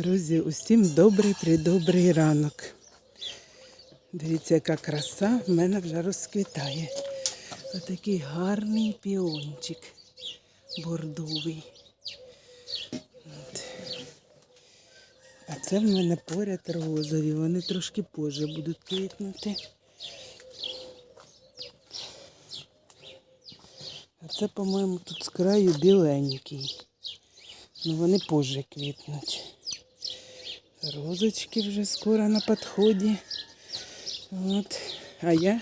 Друзі, усім добрий придобрий ранок. Дивіться, яка краса в мене вже розквітає. Отакий гарний піончик бордовий. От. А це в мене поряд розові. Вони трошки позже будуть квітнути. А це, по-моєму, тут з краю біленький. Ну вони позже квітнуть. Розочки вже скоро на підході. От. А я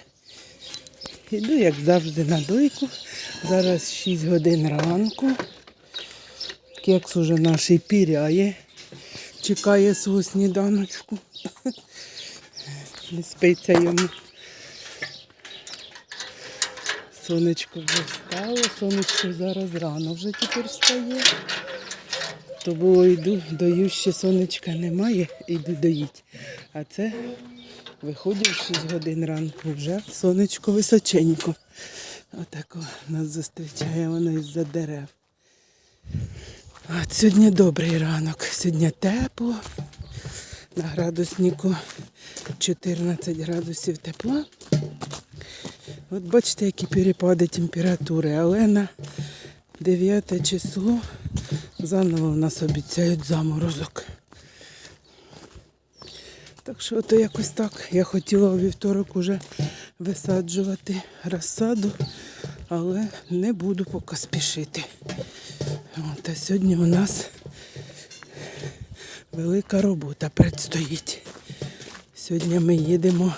йду, як завжди, на дойку. Зараз 6 годин ранку. Кекс уже наш піряє. Чекає свого сніданочку. Не спиться йому. Сонечко вже встало, сонечко зараз рано вже тепер встає. То було йду, дою ще сонечка немає, іду доїть. А це виходжу в 6 годин ранку, вже сонечко височенько. Отако нас зустрічає воно із-за дерев. От сьогодні добрий ранок, сьогодні тепло. На градуснику 14 градусів тепла. От бачите, які перепади температури, але на 9 число заново в нас обіцяють заморозок. Так що то якось так. Я хотіла у вівторок уже висаджувати розсаду, але не буду поки спішити. От, а сьогодні у нас велика робота предстоїть. Сьогодні ми їдемо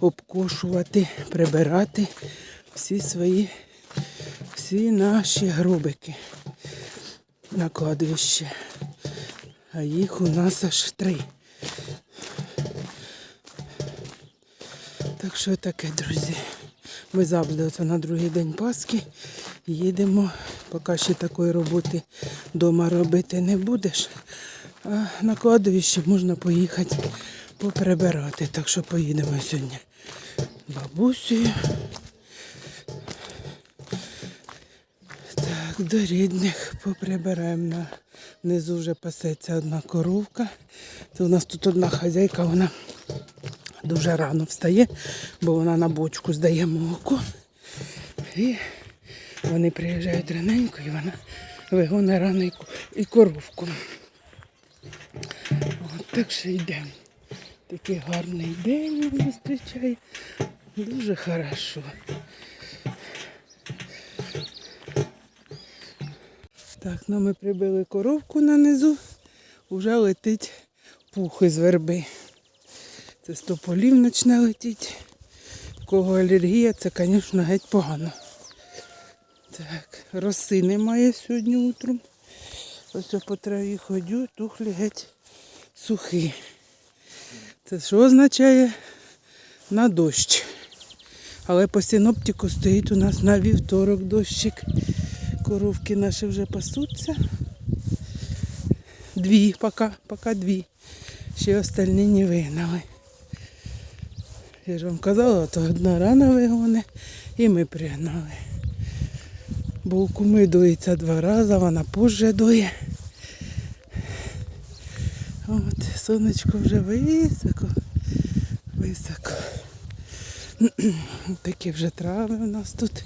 обкошувати, прибирати всі свої, всі наші гробики на кладовище. А їх у нас аж три. Так що таке, друзі. Ми завжди оце на другий день Пасхи їдемо. Поки ще такої роботи вдома робити не будеш. А на кладовище можна поїхати поприбирати. Так що поїдемо сьогодні бабусею. Так, до рідних поприбираємо на внизу вже пасеться одна коровка. Це у нас тут одна хазяйка, вона дуже рано встає, бо вона на бочку здає молоко. І вони приїжджають раненько і вона вигоне рано і і коровку. От так що йдемо. Такий гарний день нас зустрічає. Дуже хорошо. Так, ну ми прибили коровку на низу, вже летить пух із верби. Це стополів почне летіть. У кого алергія, це, звісно, геть погано. Так, роси немає сьогодні утром. Ось по траві ходю, тухлі геть сухі. Це що означає? На дощ. Але по синоптику стоїть у нас на вівторок дощик. Коровки наші вже пасуться. Дві, поки, поки дві. Ще остальні не вигнали. Я ж вам казала, то одна рана вигоне і ми пригнали. Бо куми доїться два рази, вона позже доє. От, сонечко вже високо, високо. Такі вже трави у нас тут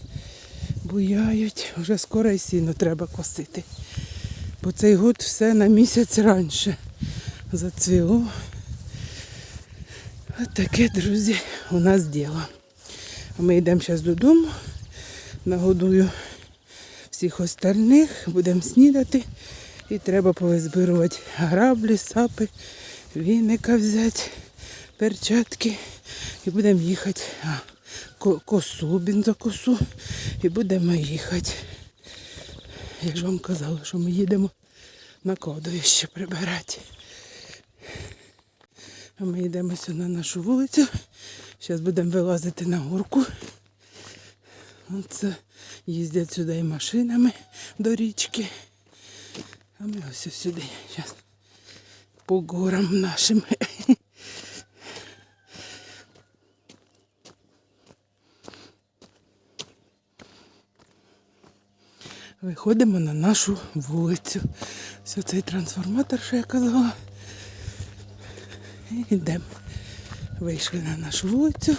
буяють. Вже скоро і сіно треба косити. Бо цей год все на місяць раніше зацвіло. От таке, друзі, у нас діло. А ми йдемо зараз додому, нагодую всіх остальних, будемо снідати. І треба повизбирувати граблі, сапи, віника взяти, перчатки. І будемо їхати. Косу, бензокосу. І будемо їхати. Я ж вам казала, що ми їдемо на кладовище прибирати. А ми йдемо сюди на нашу вулицю. Зараз будемо вилазити на горку. Оце їздять сюди і машинами до річки. А ми ось сюди. Зараз по горам нашим. Виходимо на нашу вулицю. Ось цей трансформатор, що я казала. Йдемо. Вийшли на нашу вулицю.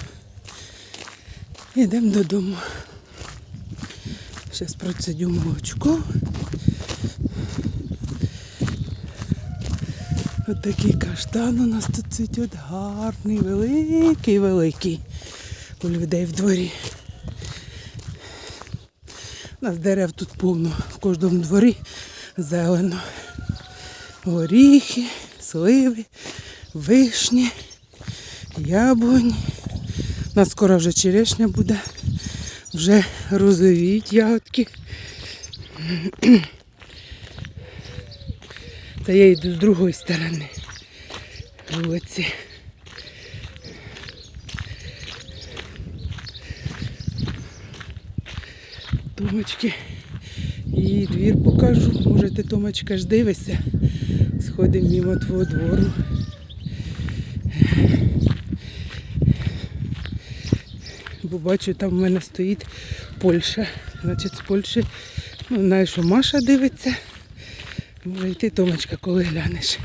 Йдемо додому. Зараз процедю молочко. Ось такий каштан у нас тут цвітет гарний, великий, великий. У людей в дворі. У нас дерев тут повно, в кожному дворі зелено. Горіхи, сливи, вишні, яблуні. У нас скоро вже черешня буде. Вже розовіють ягодки. Та я йду з другої сторони вулиці. Томочки. І двір покажу. Може ти, Томочка, ж дивишся. Сходимо мимо твого двору. Бо бачу, там в мене стоїть Польща. Значить, з Польщі, ну, знаю, що Маша дивиться. Може йти, Томочка, коли глянеш.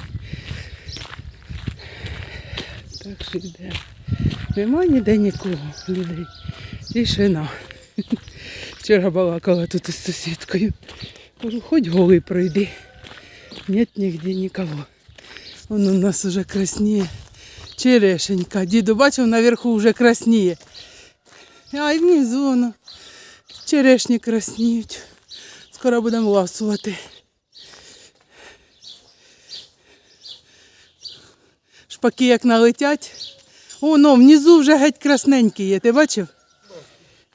Так що йде. Нема ніде нікого, людей. Тишина. Вчора балакала тут із сусідкою. Кажу, хоч голий пройди. Нет нігде нікого. Вон у нас уже красніє. Черешенька. Діду бачив, наверху вже красніє. А і внизу воно. Черешні красніють. Скоро будемо ласувати. Шпаки як налетять. О, ну, внизу вже геть красненькі є. Ти бачив?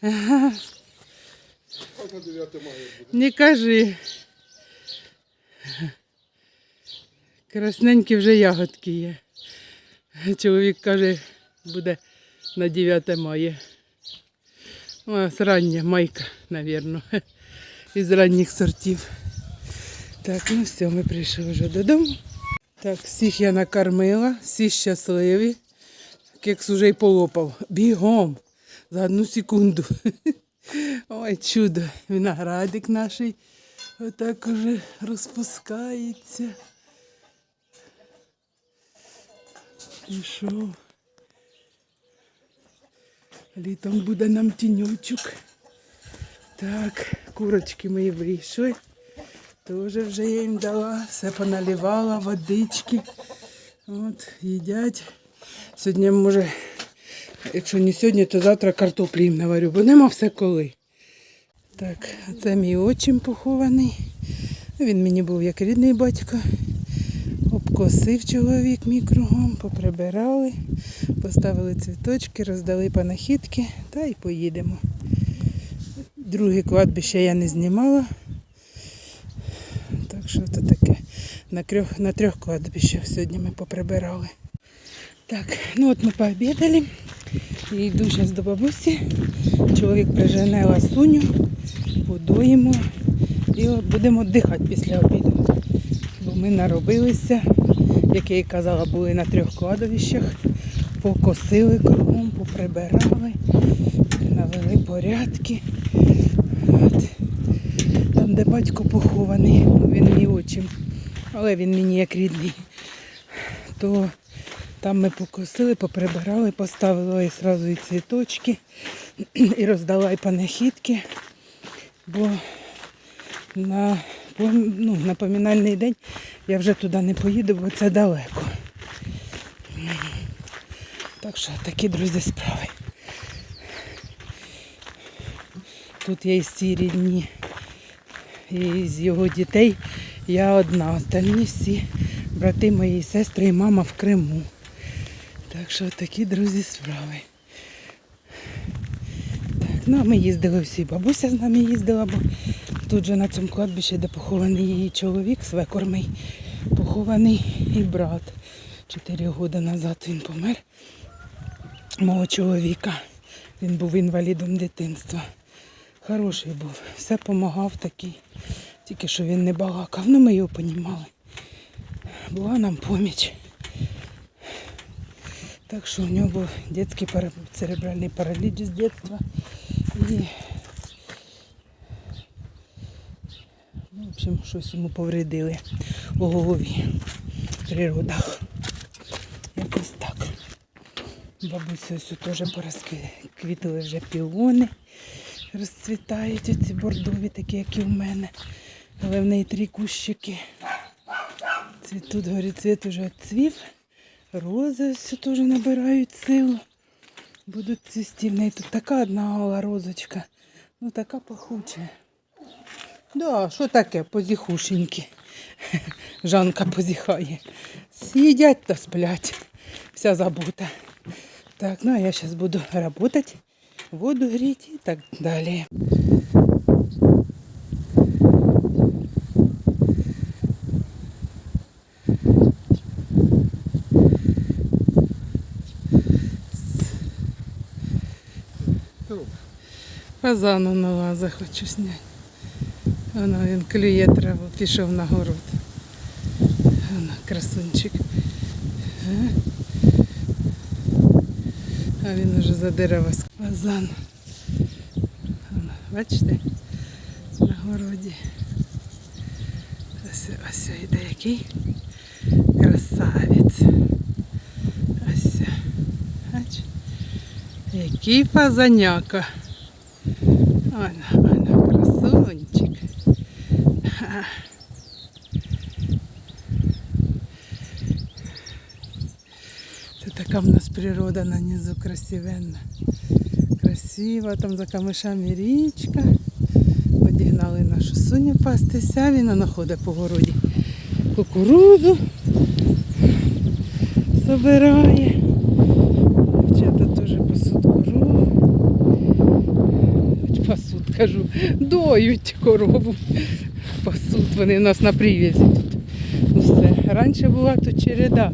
Ага. На 9 мая буде. Не кажи. Красненькі вже ягодки є. Чоловік каже, буде на 9 мая. З рання майка, мабуть. Із ранніх сортів. Так, ну все, ми прийшли вже додому. Так, всіх я накормила, всі щасливі. Кекс уже й полопав. Бігом. За одну секунду. Ой, чудо, виноградик наш отак уже розпускається. Пішов. Літом буде нам тіньочок. Так, курочки мої вийшли. Тоже вже я їм дала, все поналивала, водички. От, їдять. Сьогодні, може, якщо не сьогодні, то завтра картоплі їм наварю, бо нема все коли. Так, це мій отчим похований. Він мені був як рідний батько. Обкосив чоловік мій кругом, поприбирали, поставили цвіточки, роздали панахідки та й поїдемо. Друге кладбище я не знімала. Так що це таке. На трьох, на трьох кладбищах сьогодні ми поприбирали. Так, ну от ми пообідали. І йду зараз до бабусі. Чоловік прижене ласуню, подоїмо і будемо дихати після обіду. Бо ми наробилися, як я і казала, були на трьох кладовищах, покосили кругом, поприбирали, навели порядки. От. Там, де батько похований, він мій отчим, але він мені як рідний. То там ми покосили, поприбирали, поставили одразу і цвіточки, і роздала і панахідки, бо на, ну, на помінальний день я вже туди не поїду, бо це далеко. Так що такі, друзі, справи. Тут є і всі рідні, і з його дітей я одна, остальні всі брати мої сестри і мама в Криму. Так що такі, друзі, справи. Так, ну а ми їздили всі. Бабуся з нами їздила, бо тут же на цьому кладбищі, де похований її чоловік, свекор мій, похований і брат. Чотири роки назад він помер. Мого чоловіка. Він був інвалідом дитинства. Хороший був, все допомагав такий. Тільки що він не балакав, ну ми його понімали. Була нам поміч. Так що у нього був дитячий церебральний параліч з дитинства. І общем, щось йому повредили у голові при родах. Якось так. Бабуся ось теж порозквітли вже піони. Розцвітають оці бордові, такі, як і в мене. Але в неї три кущики. Цвітуть, говорить, цвіт уже цвів. Рози ось теж набирають силу. Будуть цвісти. В неї тут така одна гала розочка. Ну така пахуча. Да, що таке, позіхушенькі. Жанка позіхає. Сидять та сплять. Вся забута. Так, ну а я зараз буду працювати, воду гріти і так далі. Фазану на лаза хочу зняти. Воно він клює траву, пішов на город. Воно, красунчик. А? Він уже за дерева ск- фазан. Воно, бачите? На городі. Ось, ось йде який красавець. Ось. Який фазаняка. Ана, ана, красунчик. Це така в нас природа на низу красивенна. Красива, там за камишами річка. Одігнали нашу суню пастися, він вона ходить по городі. Кукурузу собирає. Дівчата теж пасуть корову. Хоч кажу, доють корову. Пасуть вони у нас на прив'язі тут. Все. Раніше була тут череда.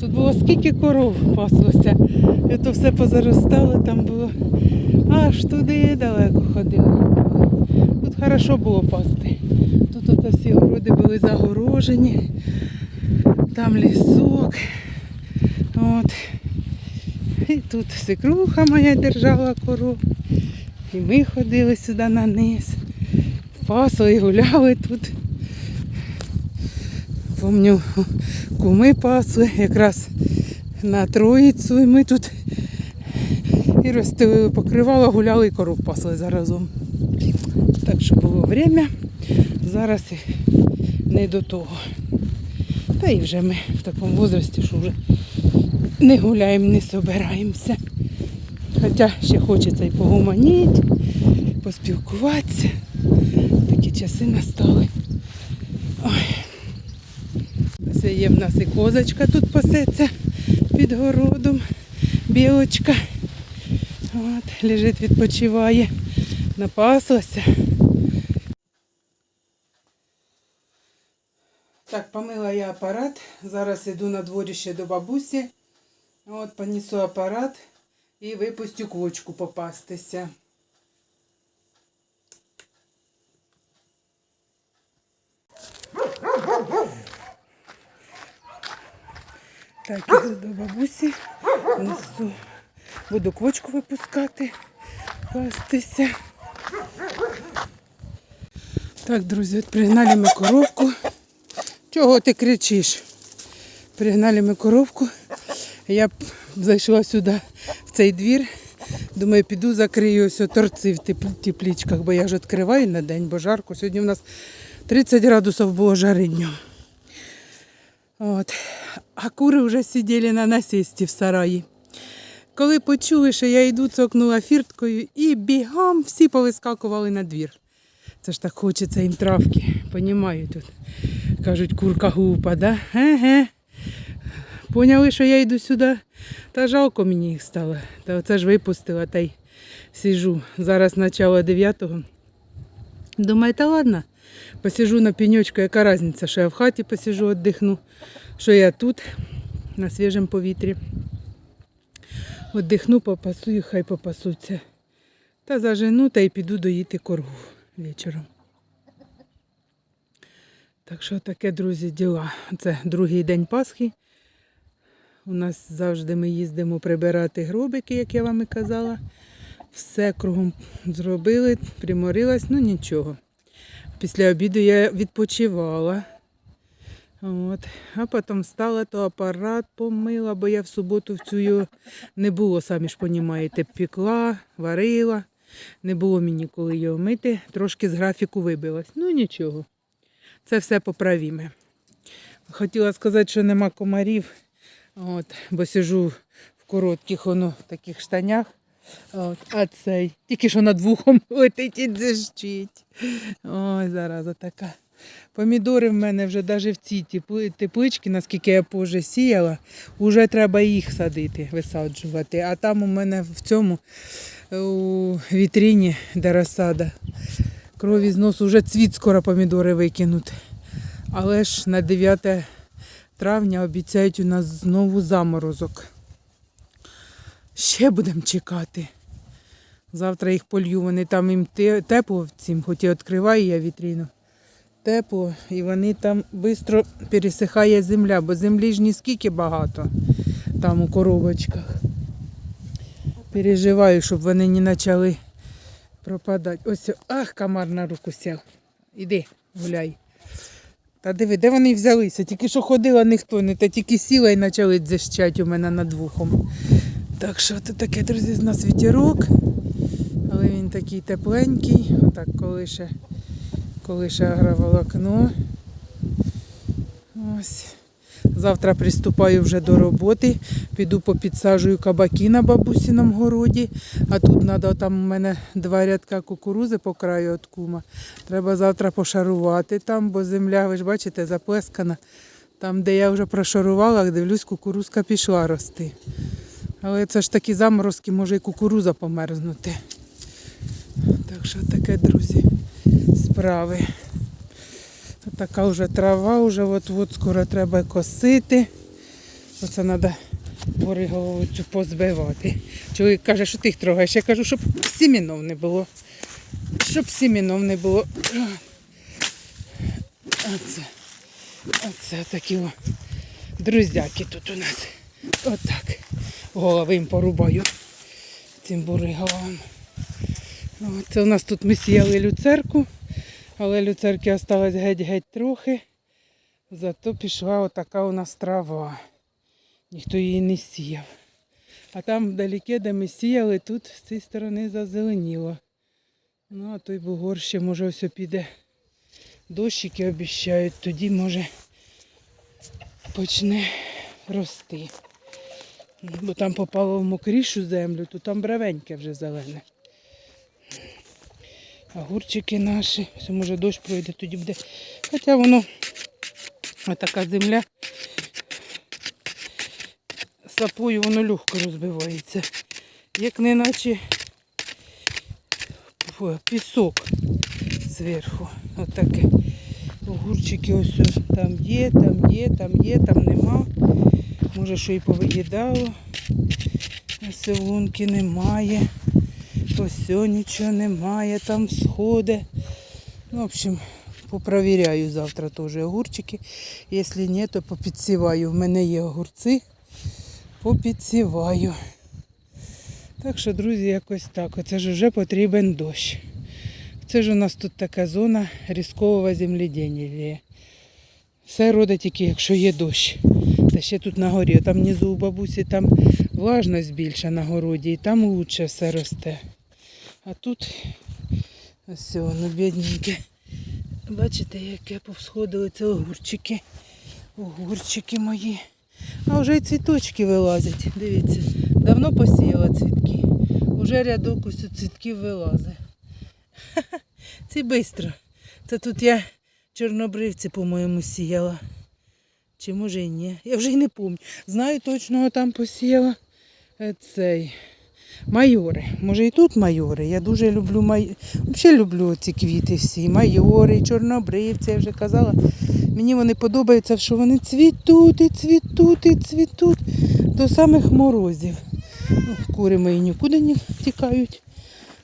Тут було скільки коров паслося. І то все позаростало, там було аж туди далеко ходили. Тут хорошо було пасти. Тут от всі городи були загорожені, там лісок. От. І тут свекруха моя держала коров. І ми ходили сюди на низ. Пасли, гуляли тут. Помню, куми пасли якраз на Троїцю. І ми тут і розстелили покривало, гуляли і коров пасли заразом. Так що було время. Зараз не до того. Та і вже ми в такому возрасті, що вже не гуляємо, не собираємося. Хоча ще хочеться і погуманіти, поспілкуватися. Такі часи настали. Ой. Це є в нас і козочка тут пасеться під городом. Білочка. От, лежить, відпочиває. Напаслася. Так, помила я апарат. Зараз йду на дворище до бабусі. От, понесу апарат і випустю квочку попастися. Так, іду до бабусі, несу, буду квочку випускати, пастися. Так, друзі, от пригнали ми коровку. Чого ти кричиш? Пригнали ми коровку. Я зайшла сюди, в цей двір. Думаю, піду закрию торці в теп- теплічках, бо я ж відкриваю на день, бо жарко. Сьогодні у нас 30 градусів було жари. От. А кури вже сиділи на насісті в сараї. Коли почули, що я йду, цокнула фірткою і бігом всі повискакували на двір. Це ж так хочеться їм травки, понімаю тут. Кажуть, курка гупа, да? Еге. Поняли, що я йду сюди, та жалко мені їх стало. Та оце ж випустила та й сижу. Зараз начало 9-го. Думаю, та ладно, посижу на пеньочку, яка різниця, що я в хаті посижу, віддихну, що я тут, на свіжому повітрі. Віддихну, попасую, хай попасуться. Та зажену та й піду доїти коргу вечором. Так що таке, друзі, діла. Це другий день Пасхи. У нас завжди ми їздимо прибирати гробики, як я вам і казала. Все кругом зробили, приморилась, ну нічого. Після обіду я відпочивала. От. А потім встала, то апарат помила, бо я в суботу в цю не було, самі ж понімаєте, пекла, варила. Не було мені коли його мити, трошки з графіку вибилась. Ну нічого. Це все поправіме. Хотіла сказати, що нема комарів, от, бо сижу в коротких воно, таких штанях. От, а цей тільки що над вухом летить і дзижчить. Ой, зараза така. Помідори в мене вже навіть в цій тепли- тепличці, наскільки я позже сіяла, вже треба їх садити, висаджувати. А там у мене в цьому е, у вітріні, де розсада, крові з носу вже цвіт скоро помідори викинуть. Але ж на 9 травня обіцяють у нас знову заморозок. Ще будемо чекати. Завтра їх полью, вони там їм тепло в цім, хоч і відкриваю я вітріну. Тепло, і вони там швидко пересихає земля, бо землі ж ні скільки багато там у коробочках. Переживаю, щоб вони не почали пропадати. Ось, ах, комар на руку сів. Іди, гуляй. Та диви, де вони взялися? Тільки що ходила ніхто не, та тільки сіла і почали дзищати у мене над вухом. Так що це таке, друзі, з нас вітерок. Але він такий тепленький. Отак коли ще агроволокно. Ось. Завтра приступаю вже до роботи. Піду попідсаджую кабаки на бабусіному городі. А тут треба, там у мене два рядка кукурузи по краю від кума. Треба завтра пошарувати там, бо земля, ви ж бачите, заплескана. Там, де я вже прошарувала, дивлюсь, кукурузка пішла рости. Але це ж такі заморозки, може і кукуруза померзнути. Так що таке, друзі, справи. Така вже трава, вже от-от скоро треба косити. Оце треба боригову цю позбивати. Чоловік каже, що ти їх трогаєш. Я кажу, щоб сімінов не було. Щоб сімінов не було. Оце, оце такі о друзяки тут у нас. Отак. Голови їм порубаю цим буриговим. Це у нас тут ми сіяли люцерку, але люцерки осталось геть-геть трохи. Зато пішла отака у нас трава. Ніхто її не сіяв. А там вдалеке, де ми сіяли, тут з цієї сторони зазеленіло. Ну, а той бугор ще може ось піде. Дощики обіщають, тоді може почне рости. Бо там попало в мокрішу землю, то там бравеньке вже зелене. Огурчики наші, все може дощ пройде, тоді буде. Хоча воно така земля. Сапою воно легко розбивається. Як не наче пісок зверху. Отаке. Огурчики ось ось там є, там є, там є, там нема. Може, що і повиїдало. Ось лунки немає. Ось нічого немає, там сходи. Ну, в общем, попровіряю завтра теж огурчики. Якщо ні, то попідсіваю. В мене є огурці. Попідсіваю. Так що, друзі, якось так. Оце ж вже потрібен дощ. Це ж у нас тут така зона різкового земледіння. Все родить тільки, якщо є дощ. Та ще тут на горі, там внизу у бабусі там влажність більша на городі, і там лучше все росте. А тут ось воно бідненьке. Бачите, яке повсходили це огурчики. Огурчики мої. А вже й цвіточки вилазять. Дивіться, давно посіяла цвітки. Уже рядок ось цвітків вилазить. Ці швидко. Це тут я чорнобривці, по-моєму, сіяла. Чи може і ні. Я вже й не пам'ятаю. Знаю точно, там посіяла е, цей майори. Може і тут майори. Я дуже люблю май... Взагалі люблю ці квіти всі. Майори, чорнобривці, я вже казала. Мені вони подобаються, що вони цвітуть і цвітуть і цвітуть до самих морозів. Ну, кури мої нікуди не тікають.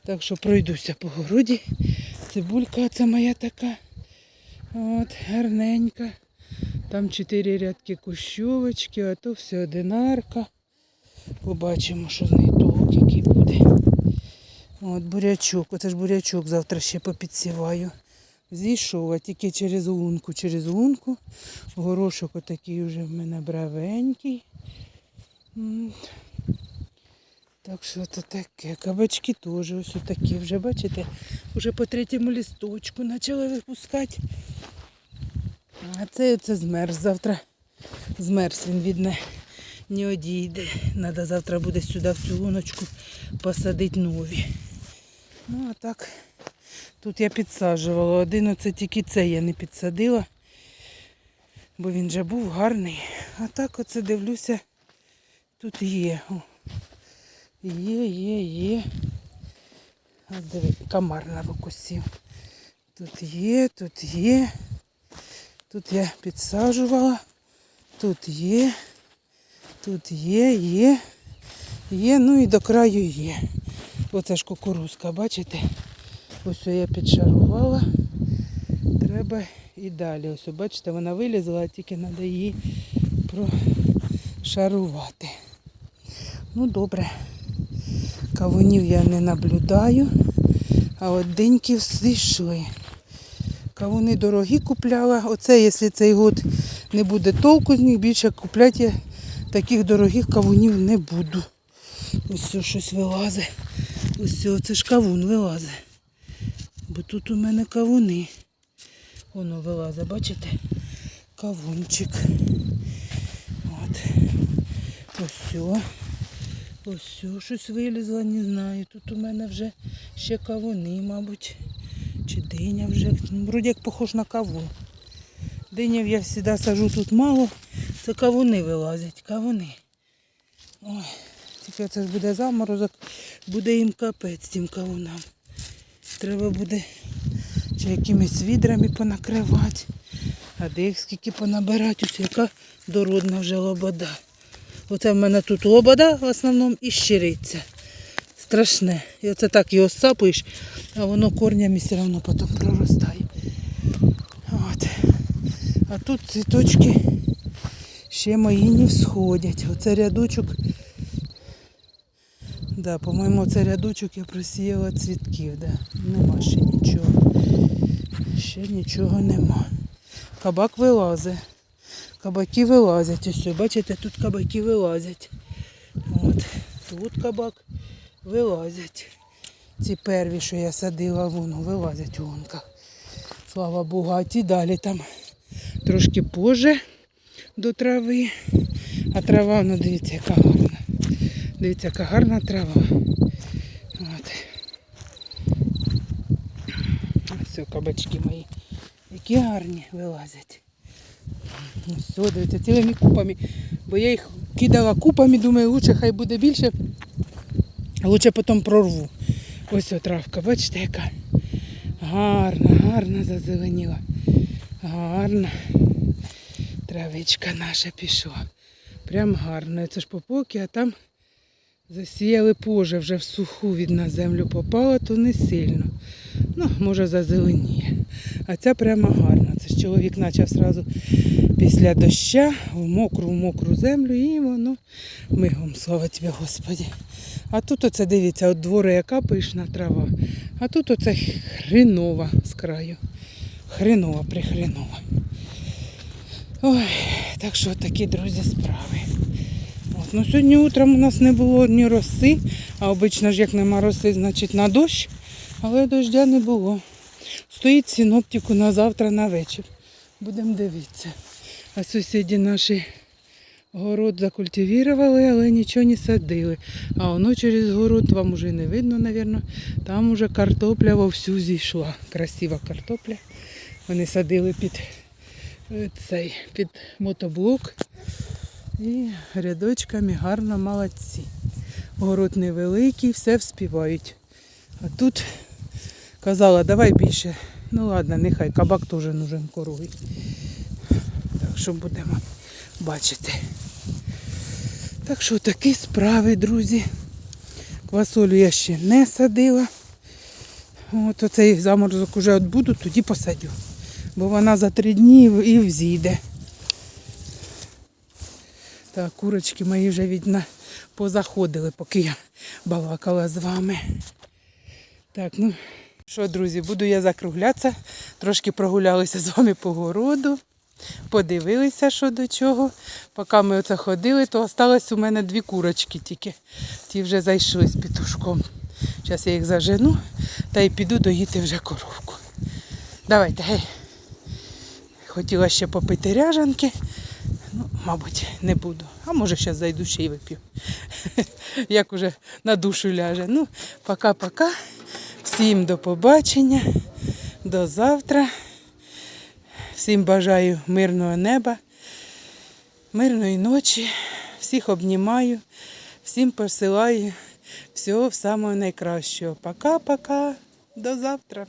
Так що пройдуся по городі. Цибулька це моя така. От, гарненька. Там чотири рядки кущовочки, а то все одинарка. Побачимо, що з буде. От бурячок, оце ж бурячок завтра ще попідсіваю. зійшов, а тільки через лунку, через лунку. Горошок отакий вже в мене бравенький. Так що це таке. Кабачки теж ось такі вже, бачите, вже по третьому лісточку почали випускати. А це оце змерз. Завтра змерз він видно, не одійде. Треба завтра буде сюди в цю луночку посадити нові. Ну а так, тут я підсаджувала. Один оце тільки це я не підсадила, бо він вже був гарний. А так оце дивлюся, тут є. О. Є, є, є. От диви, комар на руку сів. Тут є, тут є. Тут я підсаджувала. Тут є. Тут є, є. Є, ну і до краю є. Оце ж кукурузка, бачите? Ось я підшарувала. Треба і далі. Ось, бачите, вона вилізла, тільки треба її прошарувати. Ну, добре. Кавунів я не наблюдаю, а от деньків зійшли. Кавуни дорогі купляла. Оце, якщо цей год не буде толку з них, більше купляти я таких дорогих кавунів не буду. Ось щось вилазить. Ось це ж кавун вилазить. Бо тут у мене кавуни. Воно вилазить, бачите? Кавунчик. От. Ось. Ось щось вилізло, не знаю. Тут у мене вже ще кавуни, мабуть. Чи диня вже. Вроді як похож на кавун. Динів я завжди сажу тут мало. Це кавуни вилазять, кавуни. Ой, тільки це ж буде заморозок, буде їм капець цим кавунам. Треба буде чи якимись відрами понакривати. А де їх скільки понабирати, ось яка дородна вже лобода. Оце в мене тут лобода в основному і щириця. Страшне. І оце так його сапуєш, а воно корнями все одно потім проростає. От. А тут цвіточки ще мої не всходять. Оце рядочок. Да, по-моєму, це рядочок я просіяла цвітків. Да. Нема ще нічого. Ще нічого нема. Кабак вилазить. Кабаки вилазять. Ось, бачите, тут кабаки вилазять. От. Тут кабак вилазять. Ці перві, що я садила, воно вилазять лунках. Слава Богу, а ті далі там трошки позже до трави. А трава, ну дивіться, яка гарна. Дивіться, яка гарна трава. От. Ось кабачки мої. Які гарні вилазять. О, дивіться, цілими купами. Бо я їх кидала купами, думаю, лучше хай буде більше, а лучше потім прорву. Ось о травка, бачите, яка гарна, гарна зазеленіла. Гарна. Травичка наша пішла. Прям гарно. Це ж попоки, а там засіяли позже, вже в суху від на землю попала, то не сильно. Ну, може зазеленіє. А ця прямо гарна. Це ж чоловік почав сразу після доща в мокру, в мокру землю і воно мигом, слава тобі, Господі. А тут оце, дивіться, от двору яка пишна трава. А тут оце хренова з краю. Хренова, прихренова. Ой, так що такі, друзі, справи. Ну, сьогодні утром у нас не було ні роси, а обично ж як нема роси, значить на дощ, але дождя не було. Стоїть синоптику на завтра на вечір. Будемо дивитися. А сусіді наші город закультивували, але нічого не садили. А воно через город вам уже не видно, мабуть. Там уже картопля вовсю зійшла. Красива картопля. Вони садили під е, цей під мотоблок. І рядочками гарно молодці. Город невеликий, все вспівають. А тут казала, давай більше. Ну ладно, нехай кабак теж нужен коровий. Так що будемо бачити. Так що такі справи, друзі. Квасолю я ще не садила. От оцей заморозок уже відбуду, тоді посадю. Бо вона за три дні і взійде. Так, курочки мої вже відна позаходили, поки я балакала з вами. Так, ну, Що, друзі, буду я закруглятися. Трошки прогулялися з вами по городу, подивилися, що до чого. Поки ми оце ходили, то осталось у мене дві курочки тільки. Ті вже зайшли з петушком. Зараз я їх зажену та й піду доїти вже коровку. Давайте, гей. Хотіла ще попити ряжанки. Ну, мабуть, не буду. А може зараз зайду ще й вип'ю. Як уже на душу ляже. Ну, пока-пока. Всім до побачення. До завтра. Всім бажаю мирного неба, мирної ночі. Всіх обнімаю, всім посилаю всього самого найкращого. Пока-пока. До завтра.